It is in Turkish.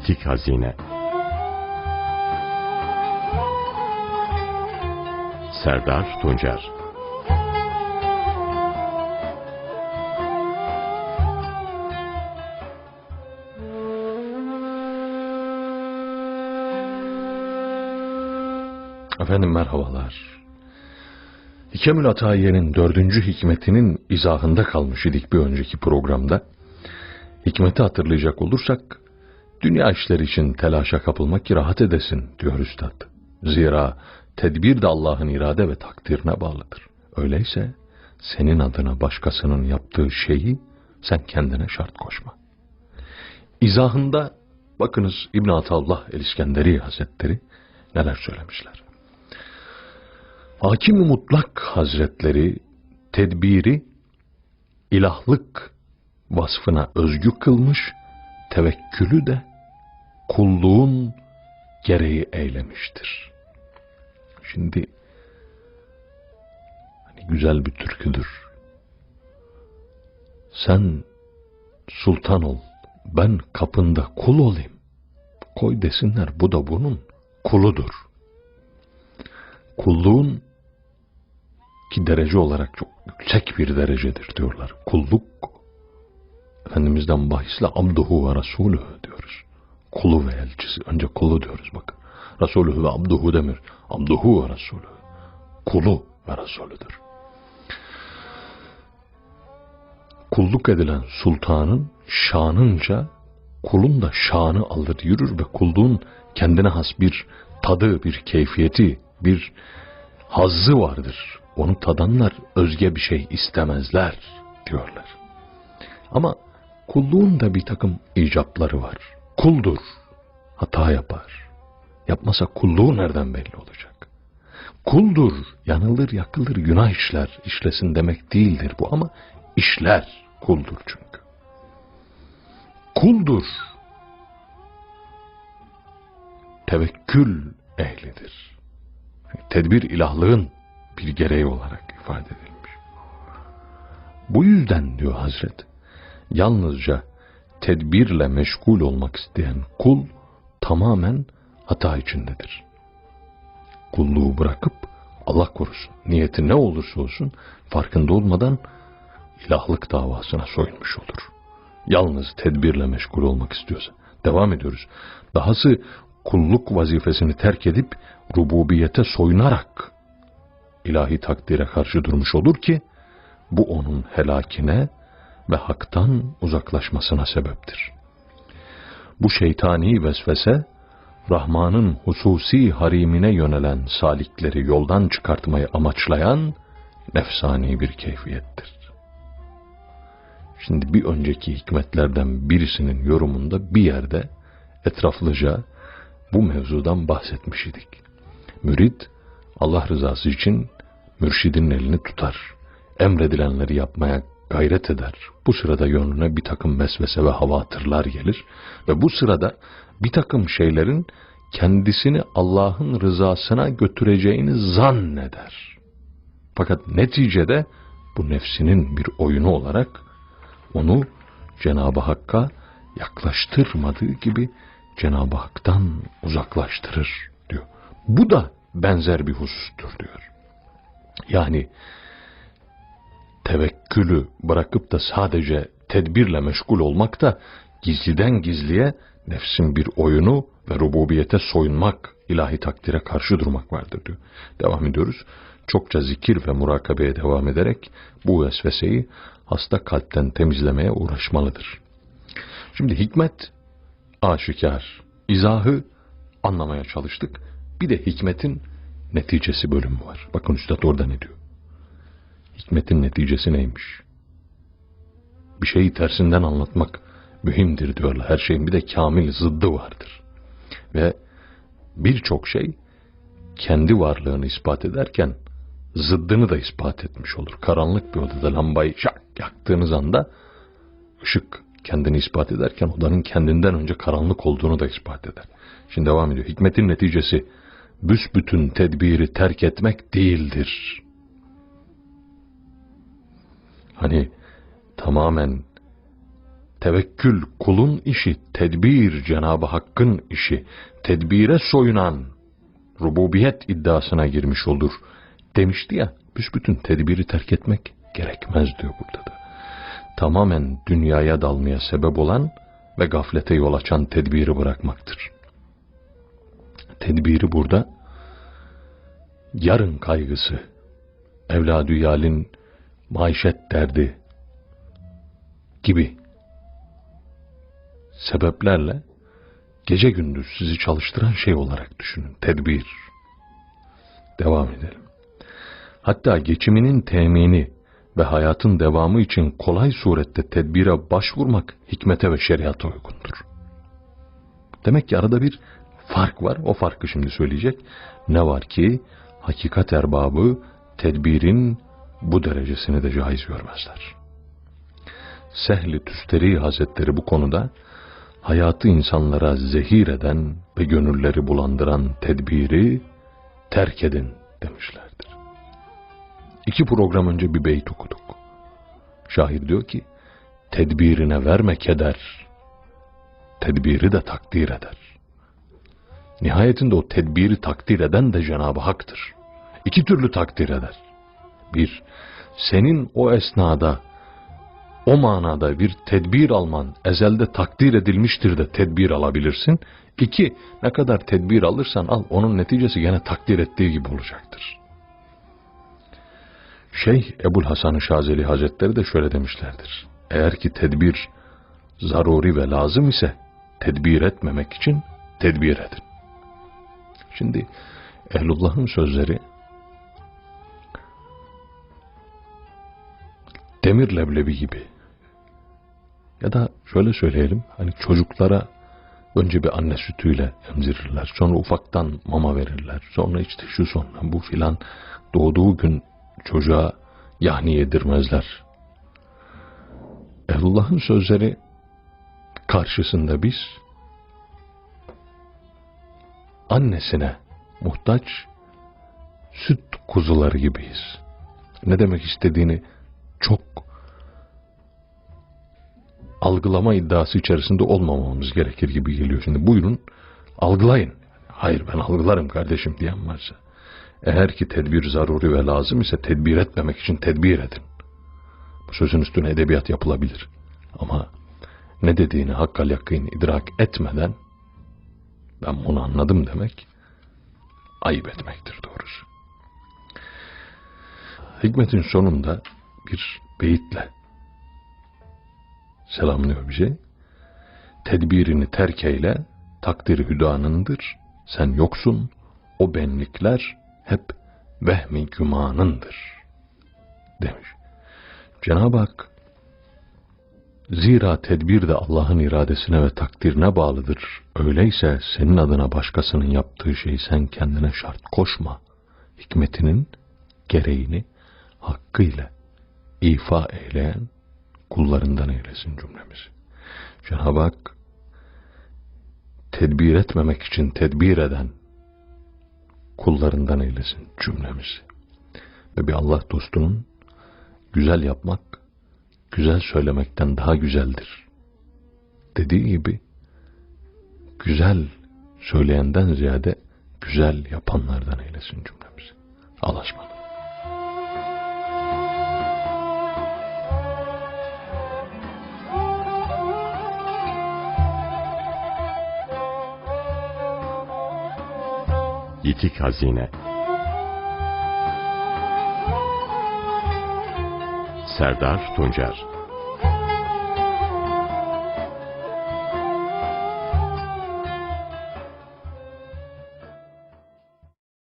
Bitik Hazine Serdar Tuncer Efendim merhabalar. Hikemül Atayiye'nin dördüncü hikmetinin izahında kalmış idik bir önceki programda. Hikmeti hatırlayacak olursak, dünya işleri için telaşa kapılmak ki rahat edesin diyor Üstad. Zira tedbir de Allah'ın irade ve takdirine bağlıdır. Öyleyse senin adına başkasının yaptığı şeyi sen kendine şart koşma. İzahında bakınız İbn Atallah el-İskenderi Hazretleri neler söylemişler. Hakim-i Mutlak Hazretleri tedbiri ilahlık vasfına özgü kılmış, tevekkülü de kulluğun gereği eylemiştir. Şimdi hani güzel bir türküdür. Sen sultan ol, ben kapında kul olayım. Koy desinler bu da bunun kuludur. Kulluğun ki derece olarak çok yüksek bir derecedir diyorlar. Kulluk Efendimiz'den bahisle abduhu ve rasuluhu diyoruz. Kulu ve elçisi. Önce kulu diyoruz bakın. Rasuluhu ve abduhu demir. Abduhu ve rasuluhu. Kulu ve rasulüdür. Kulluk edilen sultanın şanınca kulun da şanı alır yürür ve kulluğun kendine has bir tadı, bir keyfiyeti, bir hazzı vardır. Onu tadanlar özge bir şey istemezler diyorlar. Ama kulluğun da bir takım icapları var. Kuldur, hata yapar. Yapmasa kulluğu nereden belli olacak? Kuldur, yanılır, yakılır, günah işler, işlesin demek değildir bu ama işler kuldur çünkü. Kuldur, tevekkül ehlidir. Tedbir ilahlığın bir gereği olarak ifade edilmiş. Bu yüzden diyor Hazret, yalnızca tedbirle meşgul olmak isteyen kul tamamen hata içindedir. Kulluğu bırakıp Allah korusun niyeti ne olursa olsun farkında olmadan ilahlık davasına soyunmuş olur. Yalnız tedbirle meşgul olmak istiyorsa. Devam ediyoruz. Dahası kulluk vazifesini terk edip rububiyete soyunarak ilahi takdire karşı durmuş olur ki bu onun helakine ve haktan uzaklaşmasına sebeptir. Bu şeytani vesvese Rahman'ın hususi harimine yönelen salikleri yoldan çıkartmayı amaçlayan nefsani bir keyfiyettir. Şimdi bir önceki hikmetlerden birisinin yorumunda bir yerde etraflıca bu mevzudan bahsetmiş idik. Mürid Allah rızası için mürşidin elini tutar. Emredilenleri yapmaya gayret eder. Bu sırada yönüne bir takım vesvese ve havatırlar gelir ve bu sırada bir takım şeylerin kendisini Allah'ın rızasına götüreceğini zanneder. Fakat neticede bu nefsinin bir oyunu olarak onu Cenab-ı Hakk'a yaklaştırmadığı gibi Cenab-ı Hak'tan uzaklaştırır diyor. Bu da benzer bir husustur diyor. Yani tevekkülü bırakıp da sadece tedbirle meşgul olmak da gizliden gizliye nefsin bir oyunu ve rububiyete soyunmak, ilahi takdire karşı durmak vardır diyor. Devam ediyoruz. Çokça zikir ve murakabeye devam ederek bu vesveseyi hasta kalpten temizlemeye uğraşmalıdır. Şimdi hikmet aşikar, izahı anlamaya çalıştık. Bir de hikmetin neticesi bölümü var. Bakın Üstad orada ne diyor? Hikmetin neticesi neymiş? Bir şeyi tersinden anlatmak mühimdir diyorlar. Her şeyin bir de kamil zıddı vardır. Ve birçok şey kendi varlığını ispat ederken zıddını da ispat etmiş olur. Karanlık bir odada lambayı şak yaktığınız anda ışık kendini ispat ederken odanın kendinden önce karanlık olduğunu da ispat eder. Şimdi devam ediyor. Hikmetin neticesi büsbütün tedbiri terk etmek değildir. Hani tamamen Tevekkül kulun işi, tedbir Cenab-ı Hakk'ın işi. Tedbire soyunan rububiyet iddiasına girmiş olur. Demişti ya, büsbütün tedbiri terk etmek gerekmez diyor burada da. Tamamen dünyaya dalmaya sebep olan ve gaflete yol açan tedbiri bırakmaktır. Tedbiri burada yarın kaygısı, evladü yalin maişet derdi gibi sebeplerle gece gündüz sizi çalıştıran şey olarak düşünün. Tedbir. Devam edelim. Hatta geçiminin temini ve hayatın devamı için kolay surette tedbire başvurmak hikmete ve şeriata uygundur. Demek ki arada bir fark var. O farkı şimdi söyleyecek. Ne var ki hakikat erbabı tedbirin bu derecesini de caiz görmezler. Sehli Tüsteri Hazretleri bu konuda hayatı insanlara zehir eden ve gönülleri bulandıran tedbiri terk edin demişlerdir. İki program önce bir beyt okuduk. Şair diyor ki, tedbirine verme keder, tedbiri de takdir eder. Nihayetinde o tedbiri takdir eden de Cenab-ı Hak'tır. İki türlü takdir eder. Bir, senin o esnada, o manada bir tedbir alman ezelde takdir edilmiştir de tedbir alabilirsin. İki, ne kadar tedbir alırsan al, onun neticesi gene takdir ettiği gibi olacaktır. Şeyh Ebul Hasan-ı Şazeli Hazretleri de şöyle demişlerdir. Eğer ki tedbir zaruri ve lazım ise tedbir etmemek için tedbir edin. Şimdi Ehlullah'ın sözleri demir leblebi gibi ya da şöyle söyleyelim hani çocuklara önce bir anne sütüyle emzirirler sonra ufaktan mama verirler sonra işte şu sonra bu filan doğduğu gün çocuğa yahni yedirmezler. Ehlullah'ın sözleri karşısında biz annesine muhtaç süt kuzuları gibiyiz. Ne demek istediğini algılama iddiası içerisinde olmamamız gerekir gibi geliyor. Şimdi buyurun algılayın. Hayır ben algılarım kardeşim diyen varsa. Eğer ki tedbir zaruri ve lazım ise tedbir etmemek için tedbir edin. Bu sözün üstüne edebiyat yapılabilir. Ama ne dediğini hakkal yakın idrak etmeden ben bunu anladım demek ayıp etmektir doğrusu. Hikmetin sonunda bir beyitle selamlıyor bize. Tedbirini terk eyle, takdir hüdanındır. Sen yoksun, o benlikler hep vehmi gümanındır demiş. Cenab-ı Hak Zira tedbir de Allah'ın iradesine ve takdirine bağlıdır. Öyleyse senin adına başkasının yaptığı şeyi sen kendine şart koşma. Hikmetinin gereğini hakkıyla ifa eyleyen kullarından eylesin cümlemizi. Cenab-ı Hak tedbir etmemek için tedbir eden kullarından eylesin cümlemizi. Ve bir Allah dostunun güzel yapmak, güzel söylemekten daha güzeldir. Dediği gibi güzel söyleyenden ziyade güzel yapanlardan eylesin cümlemizi. Alaşmalı. Yitik Hazine. Serdar Tuncer